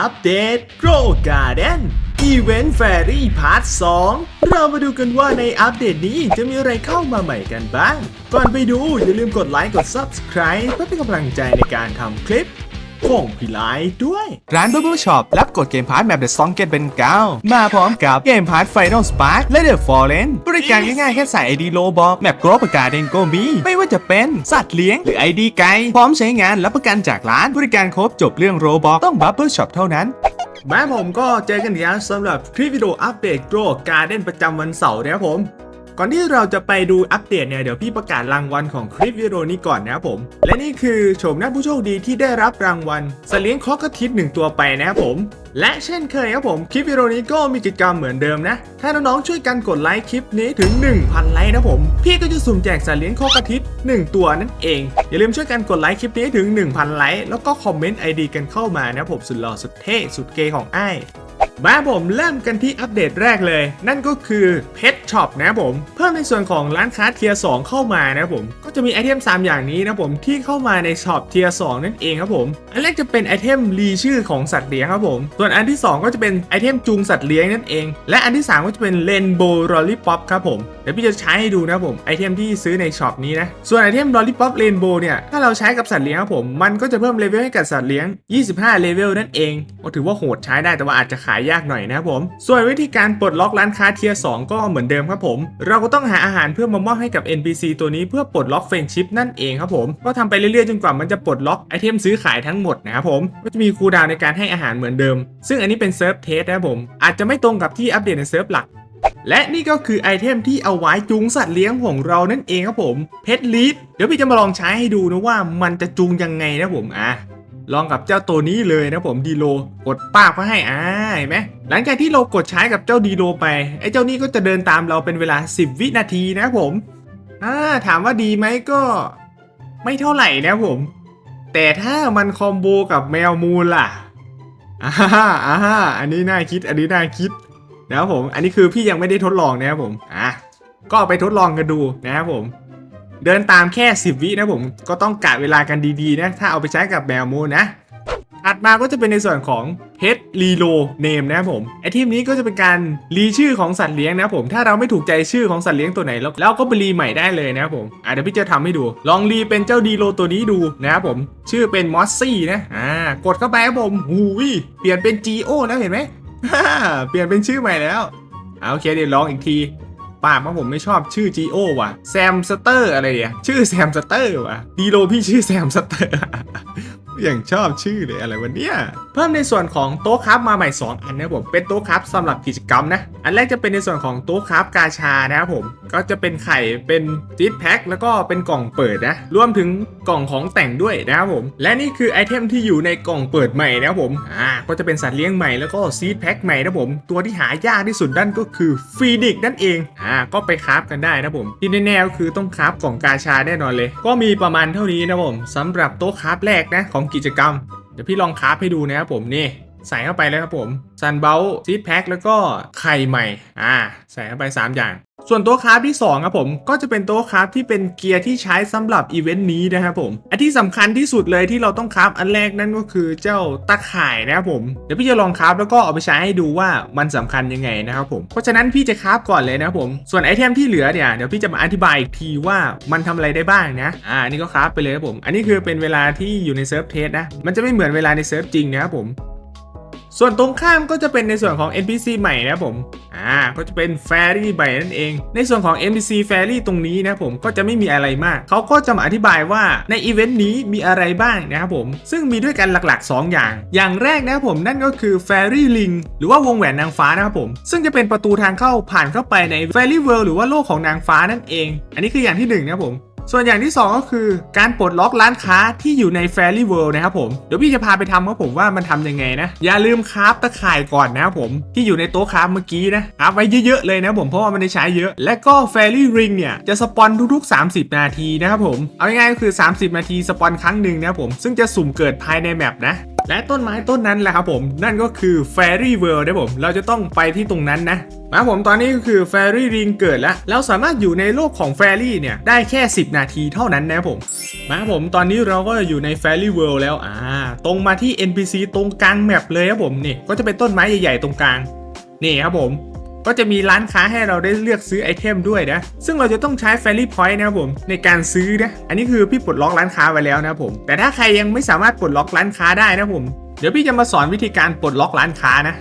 อัปเดต Grow Garden Event Fairy Part 2เรามาดูกันว่าในอัปเดตนี้จะมีอะไรเข้ามาใหม่กันบ้าง ก่อนไปดูอย่าลืมกดไลค์กด Subscribe เพื่อเป็นกำลังใจในการทำคลิป ของพี่ไลท์ด้วย ร้าน Bubble Shop รับกดเกมพาร์ทแมป The Song Get เป็นเก้ามาพร้อมกับเกมพาร์ท Final Spark และ The Fallen บริการง่ายๆแค่ใส่ ID โลบอกแมปกรอบประกาศเองก็มีไม่ว่าจะเป็นสัตว์เลี้ยงหรือ ID ไกด์พร้อมใช้งานรับประกันจากร้านบริการครบจบเรื่องโรบอกต้อง Bubble Shop เท่านั้นแม้ผมก็เจอกันอีกแล้วสำหรับคลิปวิดีโออัปเดต Grow Garden ประจำวันเสาร์นะครับผม ก่อนที่เราจะไปดูอัปเดตเนี่ยเดี๋ยวพี่ประกาศรางวัลของคลิปวิดีโอนี้ก่อนนะครับผม และนี่คือโฉมหน้าผู้โชคดีที่ได้รับรางวัลสเลียงคอกระทิดหนึ่งตัวไปนะครับผม และเช่นเคยครับผมคลิปวิดีโอนี้ก็มีกิจกรรมเหมือนเดิมนะ ถ้าน้องๆช่วยกันกดไลค์คลิปนี้ถึง 1,000 ไลค์นะผม พี่ก็จะสุ่มแจกสเลียงคอกระทิด1ตัวนั่นเอง อย่าลืมช่วยกันกดไลค์คลิปนี้ถึง 1,000 ไลค์แล้วก็คอมเมนต์ ID กันเข้ามานะผมสุดหล่อสุดเท่สุดเกย์ของไอ้ มาผมเริ่มกันที่อัปเดตแรกเลย นั่นก็คือ Pet Shop นะผม เพิ่มในส่วนของร้านค้าเทียร์2เข้ามานะผมก็จะมีไอเทม 3 อย่างนี้นะผมที่เข้ามาในช็อปเทียร์2นั่นเองครับผม อันแรกจะเป็นไอเทมรีชื่อของสัตว์เลี้ยงครับผม ส่วนอันที่ 2 ก็จะเป็นไอเทมจูงสัตว์เลี้ยงนั่นเอง และอันที่ 3 ก็จะเป็นเลนโบรอลลี่ป๊อปครับผมเดี๋ยวพี่จะใช้ให้ดูนะผมไอเทมที่ซื้อในช็อปนี้นะส่วนไอเทม Lollipop Rainbow เนี่ยถ้าเราใช้กับสัตว์เลี้ยงครับผมมันก็จะเพิ่มเลเวลให้กับสัตว์เลี้ยง 25 เลเวลนั่นเองก็ถือว่าโหดใช้ได้แต่ว่าอาจจะขายยากหน่อยนะครับผม ส่วนวิธีการปลดล็อกร้านค้าเทียร์2ก็เหมือนเดิมครับผม เราก็ต้องหาอาหารเพื่อมามอบให้กับ NPC ตัวนี้เพื่อปลดล็อกเฟรนชิพนั่นเองครับผม ก็ทำไปเรื่อยๆจนกว่ามันจะปลดล็อกไอเทมซื้อขายทั้งหมดนะครับผม ก็จะมีคูดาวในการให้อาหารเหมือนเดิม ซึ่งอันนี้เป็นเซิร์ฟเทสนะครับผม อาจจะไม่ตรงกับที่อัปเดตในเซิร์ฟหลักและนี่ก็คือไอเทมที่เอาไว้จูงสัตว์เลี้ยงของเรานั่นเองครับผมเพชรลีดเดี๋ยวพี่จะมาลองใช้ให้ดูนะว่ามันจะจูงยังไงนะผมอะ ลองกับเจ้าตัวนี้เลยนะผมดีโลกดป้าบก็ให้อ่าเห็นไหมหลังจากที่เรากดใช้กับเจ้าดีโลไปไอ้เจ้านี้ก็จะเดินตามเราเป็นเวลา 10 วินาทีนะผมอ่าถามว่าดีไหมก็ไม่เท่าไหร่นะผม แต่ถ้ามันคอมโบกับแมวมูลล่ะอ่าอ่าอันนี้น่าคิดอันนี้น่าคิดนะครับผม อันนี้คือพี่ยังไม่ได้ทดลองนะครับผมอะก็ไปทดลองกันดูนะครับผม เดินตามแค่ 10 วินะผมก็ต้องกะเวลากันดีๆนะ ถ้าเอาไปใช้กับแมวมูนะถัดมาก็จะเป็นในส่วนของเพชรรีโลเนมนะครับผมไอทีมนี้ก็จะเป็นการรีชื่อของสัตว์เลี้ยงนะครับผมถ้าเราไม่ถูกใจชื่อของสัตว์เลี้ยงตัวไหนแล้วเราก็ไปรีใหม่ได้เลยนะครับผมอะเดี๋ยวพี่จะทำให้ดู ลองรีเป็นเจ้าดีโลตัวนี้ดูนะครับผมชื่อเป็นมอสซี่นะอ่ากดเข้าไปครับผมหูยเปลี่ยนเป็น G.O แล้วเห็นไหมเปลี่ยนเป็นชื่อใหม่แล้วอ่าโอเคเดี๋ยวลองอีกที ป้ากว่าผมไม่ชอบชื่อ G.O ว่ะแซมสเตอร์อะไรเนี่ยชื่อแซมสเตอร์ว่ะดีโลพี่ชื่อแซมสเตอร์ อย่างชอบชื่อเลยอะไรวะเนี่ย เพิ่มในส่วนของโต๊ะครับมาใหม่ 2 อันนะผมเป็นโต๊ะครับสำหรับกิจกรรมนะ อันแรกจะเป็นในส่วนของโต๊ะครับกาชานะครับผม ก็จะเป็นไข่เป็นจิตแพ็คแล้วก็เป็นกล่องเปิดนะ รวมถึงกล่องของแต่งด้วยนะครับผม และนี่คือไอเทมที่อยู่ในกล่องเปิดใหม่นะครับผม อ่า ก็จะเป็นสัตว์เลี้ยงใหม่แล้วก็ซีดแพ็คใหม่นะครับผม ตัวที่หายากที่สุดนั่นก็คือฟีดิกนั่นเอง อ่า ก็ไปคราฟกันได้นะครับผม ที่แน่ๆก็คือต้องคราฟกล่องกาชาแน่นอนเลย ก็มีประมาณเท่านี้นะครับผมสำหรับโต๊ะคราฟแรกนะของกิจกรรม เดี๋ยวพี่ลองคราฟให้ดูนะครับผมนี่ใส่เข้าไปเลยครับผมซันเบลซีดแพ็คแล้วก็ไข่ใหม่ อ่า ใส่เข้าไป 3 อย่าง ส่วนต๊ะคราฟที่2ครับผมก็จะเป็นต๊ะคราฟที่เป็นเกียร์ที่ใช้สำหรับอีเวนต์นี้นะครับผมอันที่สำคัญที่สุดเลยที่เราต้องคราฟอันแรกนั่นก็คือเจ้าตะข่ายนะครับผมเดี๋ยวพี่จะลองคราฟแล้วก็เอาไปใช้ให้ดูว่ามันสำคัญยังไงนะครับผมเพราะฉะนั้นพี่จะคราฟก่อนเลยนะครับผมส่วนไอเทมที่เหลือเนี่ยเดี๋ยวพี่จะมาอธิบายอีกทีว่ามันทำอะไรได้บ้างนะอ่านนี่ก็คราฟไปเลยครับผม อันนี้คือเป็นเวลาที่อยู่ในเซิร์ฟเทสนะมันจะไม่เหมือนเวลาในเซิร์ฟจริงนะครับผม ส่วนตรงข้ามก็จะเป็นในส่วนของ NPC ใหม่นะผม อ่า ก็จะเป็น Fairy ใหม่นั่นเอง ในส่วนของ NPC Fairy ตรงนี้นะผมก็จะไม่มีอะไรมาก เขาก็จะมาอธิบายว่าในอีเวนต์นี้มีอะไรบ้างนะครับผม ซึ่งมีด้วยกันหลักๆ 2 อย่าง อย่างแรกนะครับผมนั่นก็คือ Fairy Ring หรือว่าวงแหวนนางฟ้านะครับผม ซึ่งจะเป็นประตูทางเข้าผ่านเข้าไปใน Fairy World หรือว่าโลกของนางฟ้านั่นเอง อันนี้คืออย่างที่หนึ่งนะครับผม ส่วนอย่างที่ 2 ก็คือการปลดล็อกร้านค้าที่อยู่ในแฟรี่เวิลด์นะครับผมเดี๋ยวพี่จะพาไปทำครับผมว่ามันทำยังไงนะ อย่าลืมคราฟตะข่ายก่อนนะครับผมที่อยู่ในโต๊ะคราฟเมื่อกี้นะคราฟไว้เยอะๆเลยนะผมเพราะว่ามันได้ใช้เยอะ และก็แฟรี่ริงเนี่ยจะสปอนทุกๆ 30 นาทีนะครับผมเอาง่ายๆก็คือ 30 นาทีสปอนครั้งหนึ่งนะครับผมซึ่งจะสุ่มเกิดภายในแมปนะ และต้นไม้ต้นนั้นแหละครับผมนั่นก็คือแฟรี่เวิลด์นะผมเราจะต้องไปที่ตรงนั้นนะมาผมตอนนี้ก็คือแฟรี่ริงเกิดแล้วแล้วสามารถอยู่ในโลกของแฟรี่เนี่ยได้แค่ 10 นาทีเท่านั้นนะผมมาผมตอนนี้เราก็อยู่ในแฟรี่เวิลด์แล้วอ่าตรงมาที่ NPC ตรงกลางแมปเลยครับผมนี่ก็จะเป็นต้นไม้ใหญ่ๆตรงกลางนี่ครับผม ก็จะมีร้านค้าให้เราได้เลือกซื้อไอเทมด้วยนะ ซึ่งเราจะต้องใช้แฟรี่พอยต์นะครับผมในการซื้อนะ อันนี้คือพี่ปลดล็อกร้านค้าไว้แล้วนะครับผม แต่ถ้าใครยังไม่สามารถปลดล็อกร้านค้าได้นะครับผม เดี๋ยวพี่จะมาสอนวิธีการปลดล็อกร้านค้านะ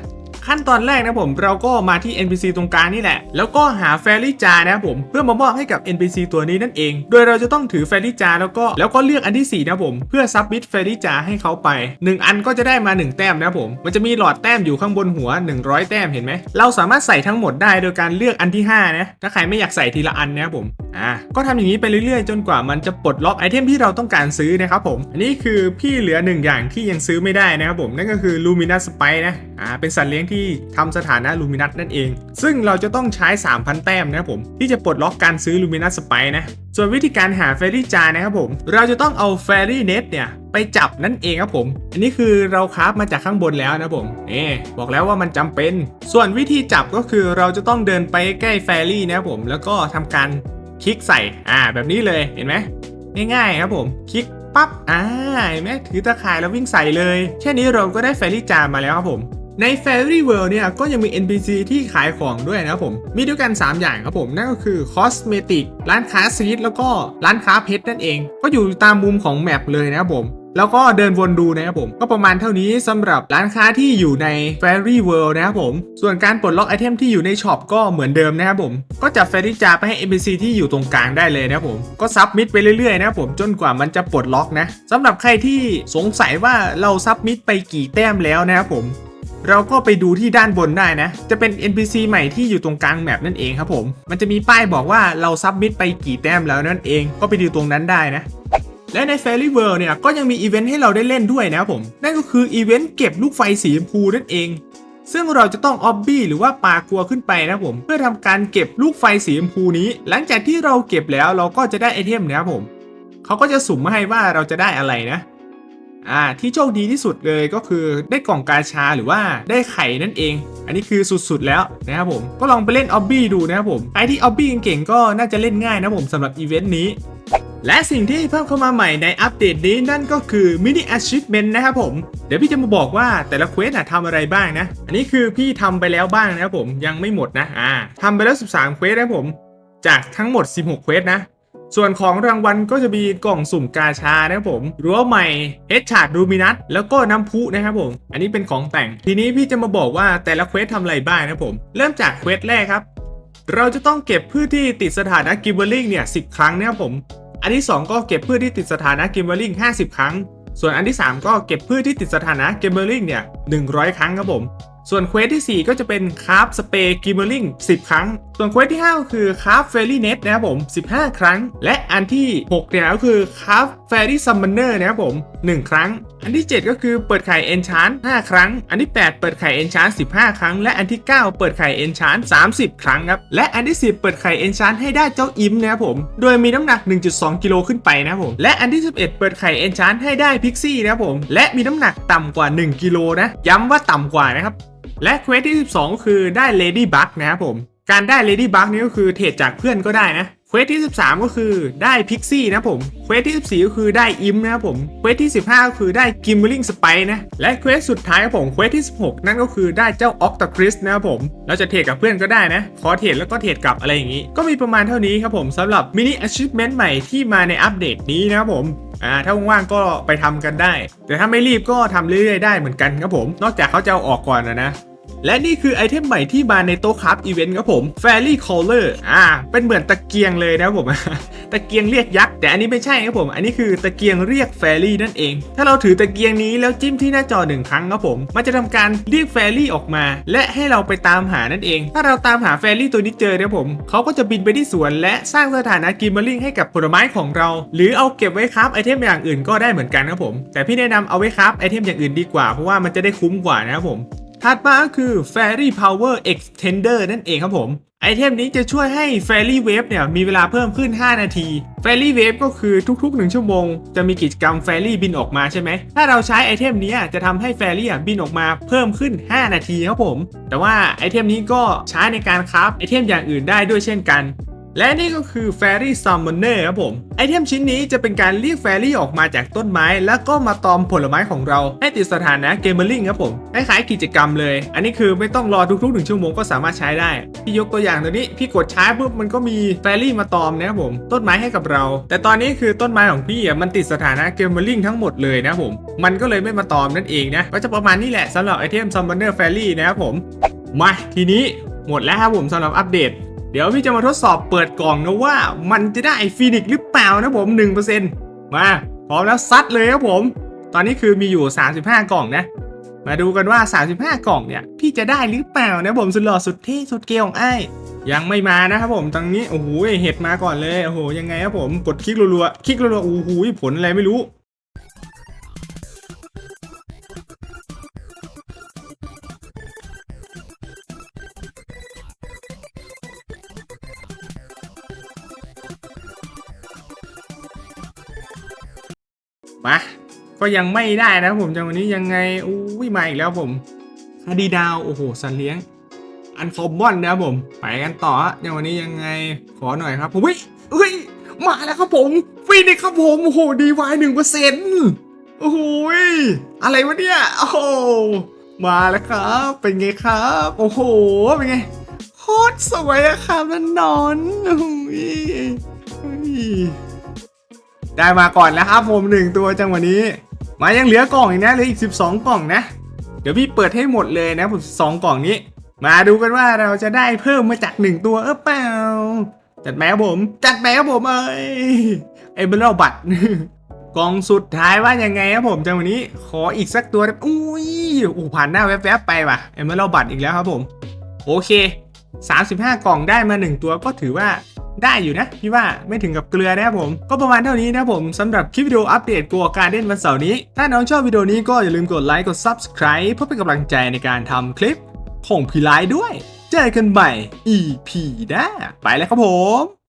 ขั้นตอนแรกนะผมเราก็มาที่ NPC ตรงกลางนี่แหละ แล้วก็หาแฟรี่จานะผมเพื่อมามอบให้กับ NPC ตัวนี้นั่นเอง โดยเราจะต้องถือแฟรี่จาแล้วก็แล้วก็เลือกอันที่ 4 นะผม เพื่อซับมิดแฟรี่จาให้เขาไป 1 อันก็จะได้มา 1 แต้มนะผม มันจะมีหลอดแต้มอยู่ข้างบนหัว 100 แต้มเห็นไหมเราสามารถใส่ทั้งหมดได้โดยการเลือกอันที่5นะถ้าใครไม่อยากใส่ทีละอันนะผมอ่าก็ทำอย่างนี้ไปเรื่อยๆ จนกว่ามันจะปลดล็อกไอเทมที่เราต้องการซื้อนะครับผม อันนี้คือพี่เหลือหนึ่งอย่างที่ยังซื้อไม่ได้นะครับผมนั่นก็คือ Luminous Spike นะอ่าเป็นสัตว์เลี้ยงที่ทำสถานะ Luminous นั่นเอง ซึ่งเราจะต้องใช้ 3,000 แต้มนะครับผม ที่จะปลดล็อกการซื้อ Luminous Spike นะ ส่วนวิธีการหา Fairy Jar นะครับผม เราจะต้องเอา Fairy Net เนี่ยไปจับนั่นเองครับผม อันนี้คือเราคราฟมาจากข้างบนแล้วนะผมเอ๊บอกแล้วว่ามันจำเป็น ส่วนวิธีจับก็คือเราจะต้องเดินไปใกล้แฟรี่นะครับผม แล้วก็ทำการคลิกใส่ อ่า แบบนี้เลย เห็นไหมง่ายๆครับผม คลิกปั๊บ อ่า เห็นไหมถือตะข่ายแล้ววิ่งใส่เลย แค่นี้เราก็ได้แฟรี่จามาแล้วครับผม ใน Fairy World เนี่ยก็ยังมี NPC ที่ขายของด้วยนะครับผม มีด้วยกัน 3 อย่างครับผม นั่นก็คือ Cosmetic ร้านค้าซีดแล้วก็ร้านค้าเพชรนั่นเอง ก็อยู่ตามมุมของแมปเลยนะครับผมแล้วก็เดินวนดูนะครับผม ก็ประมาณเท่านี้สำหรับร้านค้าที่อยู่ใน Fairy World นะครับผม ส่วนการปลดล็อกไอเทมที่อยู่ในช็อปก็เหมือนเดิมนะครับผม ก็จับแฟรี่จาไปให้ NPC ที่อยู่ตรงกลางได้เลยนะครับผม ก็ซับมิดไปเรื่อยๆนะครับผมจนกว่ามันจะปลดล็อกนะสำหรับใครที่สงสัยว่าเราซับมิดไปกี่แต้มแล้วนะครับผม เราก็ไปดูที่ด้านบนได้นะ จะเป็น NPC ใหม่ที่อยู่ตรงกลางแมปนั่นเองครับผม มันจะมีป้ายบอกว่าเราซับมิดไปกี่แต้มแล้วนั่นเอง ก็ไปดูตรงนั้นได้นะและใน Fairy World เนี่ยก็ยังมีอีเวนต์ให้เราได้เล่นด้วยนะครับผม นั่นก็คืออีเวนต์เก็บลูกไฟสีชมพูนั่นเอง ซึ่งเราจะต้องออบบี้หรือว่าปากัวขึ้นไปนะผม เพื่อทำการเก็บลูกไฟสีชมพูนี้ หลังจากที่เราเก็บแล้วเราก็จะได้ไอเทมนะครับผม เขาก็จะสุ่มมาให้ว่าเราจะได้อะไรนะ อ่าที่โชคดีที่สุดเลยก็คือได้กล่องกาชาหรือว่าได้ไข่นั่นเอง อันนี้คือสุดๆแล้วนะครับผมก็ลองไปเล่นออบบี้ดูนะครับผมใครที่ออบบี้เก่งๆก็น่าจะเล่นง่ายนะผมสำหรับอีเวนต์นี้และสิ่งที่เพิ่มเข้ามาใหม่ในอัปเดตนี้นั่นก็คือมินิ achievement นะครับผม เดี๋ยวพี่จะมาบอกว่าแต่ละเควสอะทำอะไรบ้างนะ อันนี้คือพี่ทำไปแล้วบ้างนะครับผมยังไม่หมดนะอ่าทำไปแล้ว 13 เควสนะผม จากทั้งหมด 16 เควสนะ ส่วนของรางวัลก็จะมีกล่องสุ่มกาชานะครับผมรั้วใหม่เฮดชาร์ดรูมินัสแล้วก็น้ำพุนะครับผม อันนี้เป็นของแต่ง ทีนี้พี่จะมาบอกว่าแต่ละเควสทำอะไรบ้างนะครับผม เริ่มจากเควสแรกครับ เราจะต้องเก็บพืชที่ติดสถานะกิมเบอร์ลิงเนี่ย10ครั้งนะครับผม อันที่ 2 ก็เก็บพืชที่ติดสถานะกิมเบอร์ลิง50 ครั้ง ส่วนอันที่ 3 ก็เก็บพืชที่ติดสถานะกิมเบอร์ลิงเนี่ย100 ครั้งครับผมส่วนเควสที่ 4 ก็จะเป็นคราฟสเปย์กิมเบอร์ลิง10 ครั้ง ส่วนเควสที่ 5 คือคราฟเฟรี่เน็ตนะครับผม 15 ครั้ง และอันที่6เนี่ยก็คือคราฟเฟรี่ซัมมอนเนอร์นะครับผม 1 ครั้ง อันที่ 7 ก็คือเปิดไข่เอนชาน5ครั้ง อันที่ 8 เปิดไข่เอนชาน15 ครั้ง และอันที่ 9 เปิดไข่เอนชาน30 ครั้งครับ และอันที่ 10 เปิดไข่เอนชานให้ได้เจ้าอิมนะครับผม โดยมีน้ำหนัก 1.2 กิโลขึ้นไปนะครับผม และอันที่ 11 เปิดไข่เอนชานให้ได้พิกซี่นะครับผม และมีน้ำหนักต่ำกว่า 1 กิโลนะ ย้ำว่าต่ำกว่านะครับ และเควสที่ 12ก็คือได้ Lady Bug นะครับผม การได้ Lady Bug นี่ก็คือเทรดจากเพื่อนก็ได้นะเควสที่ 13 ก็คือได้ Pixie นะผมเควสที่ 14 ก็คือได้ Im นะครับผมเควสที่ 15 ก็คือได้ Gimmering Spike นะและเควสสุดท้ายครับผมเควสที่ 16 นั่นก็คือได้เจ้า Octocris นะครับผมเราจะเทรดกับเพื่อนก็ได้นะขอเทรดแล้วก็เทรดกลับอะไรอย่างนี้ ก็มีประมาณเท่านี้ครับผมสำหรับ Mini Achievement ใหม่ที่มาในอัปเดตนี้นะครับผมอ่าถ้าว่างๆก็ไปทำกันได้ แต่ถ้าไม่รีบก็ทำเรื่อยๆได้เหมือนกันครับผม นอกจากเขาจะเอาออกก่อนนะนะ และนี่คือไอเทมใหม่ที่มาในโต๊ะครับอีเวนต์ครับผม Fairy Caller อ่า เป็นเหมือนตะเกียงเลยนะครับผม ตะเกียงเรียกยักษ์ แต่อันนี้ไม่ใช่ครับผม อันนี้คือตะเกียงเรียกแฟรี่นั่นเอง ถ้าเราถือตะเกียงนี้แล้วจิ้มที่หน้าจอหนึ่งครั้งครับผม มันจะทำการเรียกแฟรี่ออกมา และให้เราไปตามหานั่นเอง ถ้าเราตามหาแฟรี่ตัวนี้เจอนะครับผม เขาก็จะบินไปที่สวนและสร้างสถานะกิมเบอร์ลิงให้กับผลไม้ของเรา หรือเอาเก็บไว้ครับไอเทมอย่างอื่นก็ได้เหมือนกันครับผม แต่พี่แนะนำเอาไว้ครับไอเทมอย่างอื่นดีกว่าเพราะว่ามันจะได้คุ้มกว่านะครับผม ถัดมาก็คือ Fairy Power Extender นั่นเองครับผม ไอเทมนี้จะช่วยให้ Fairy Wave เนี่ยมีเวลาเพิ่มขึ้น 5 นาที Fairy Wave ก็คือทุกๆ 1 ชั่วโมง จะมีกิจกรรม Fairy บินออกมาใช่ไหม ถ้าเราใช้ไอเทมนี้จะทำให้ Fairy บินออกมาเพิ่มขึ้น 5 นาทีครับผม แต่ว่าไอเทมนี้ก็ใช้ในการคราฟไอเทมอย่างอื่นได้ด้วยเช่นกัน และนี่ก็คือ Fairy Summoner ครับผม ไอเทมชิ้นนี้จะเป็นการเรียก Fairy ออกมาจากต้นไม้ แล้วก็มาตอมผลไม้ของเรา ให้ติดสถานะ Gamerling ครับผมคล้ายๆกิจกรรมเลย อันนี้คือไม่ต้องรอทุกๆหนึ่งชั่วโมงก็สามารถใช้ได้ พี่ยกตัวอย่างตัวนี้ พี่กดใช้ปุ๊บมันก็มี Fairy มาตอมนะครับผม ต้นไม้ให้กับเรา แต่ตอนนี้คือต้นไม้ของพี่อะมันติดสถานะ Gamerling ทั้งหมดเลยนะครับผม มันก็เลยไม่มาตอมนั่นเองนะ ก็จะประมาณนี้แหละสำหรับไอเทม Summoner Fairy นะครับผม มาทีนี้หมดแล้วครับผมสำหรับอัปเดต เดี๋ยวพี่จะมาทดสอบเปิดกล่องนะว่า มันจะได้ฟีนิกซ์หรือเปล่านะผม 1%มาพร้อมแล้วซัดเลยครับผม ตอนนี้คือมีอยู่ 35 กล่องนะ มาดูกันว่า 35 กล่องเนี่ย พี่จะได้หรือเปล่านะผมสุดหล่อสุดเท่สุดเกลียวของไอ้ยยังไม่มานะครับผมตรงนี้โอ้โหเห็ดมาก่อนเลยโอ้โหยังไงครับผมกดคลิกรัวๆคลิกรัวๆโอ้โหผลอะไรไม่รู้ ยังไม่ได้นะผมจังวันนี้ยังไงอุ้ยมาอีกแล้วผมคดีดาวโอ้โหสัตว์เลี้ยง อันคอมบอนนะครับผม ไปกันต่อฮะอย่างวันนี้ยังไงขอหน่อยครับผมอุ้ยอุ้ยมาแล้วครับผมฟีนิกครับผมโอ้โหดีวายหนึ่งเปอร์เซ็นต์โอ้โหอะไรวะเนี่ยโอ้โหมาแล้วครับ เป็นไงครับ โอ้โหเป็นไงโคตรสวยอะครับนันนอนโอ้โหได้มาก่อนแล้วครับผมหนึ่งตัวจังหวะนี้ มายังเหลือกล่องอีกนะเหลืออีก 12 กล่องนะ เดี๋ยวพี่เปิดให้หมดเลยนะผมสองกล่องนี้ มาดูกันว่าเราจะได้เพิ่มมาจาก1ตัวเออเปล่า จัดแมครับผม จัดแมครับผมเอ้ยไอ้เบลล์บัตกล่องสุดท้ายว่ายังไงครับผมจังวะนี้ขออีกสักตัวได้อุ้ยโอ้ผ่านหน้าแวบๆไปว่ะไอ้เบลล์บัตอีกแล้วครับผม โอเค 35 กล่องได้มา 1 ตัวก็ถือว่า ได้อยู่นะพี่ว่าไม่ถึงกับเกลือนะครับผม ก็ประมาณเท่านี้นะครับผมสำหรับคลิปวิดีโออัปเดตกัวการเด่นวันเสาร์นี้ ถ้าน้องชอบวิดีโอนี้ก็อย่าลืมกดไลค์กด Subscribe เพื่อเป็นกำลังใจในการทำคลิปของพี่ไลด้วย เจอกันใหม่ EP หน้าไปแล้วครับผม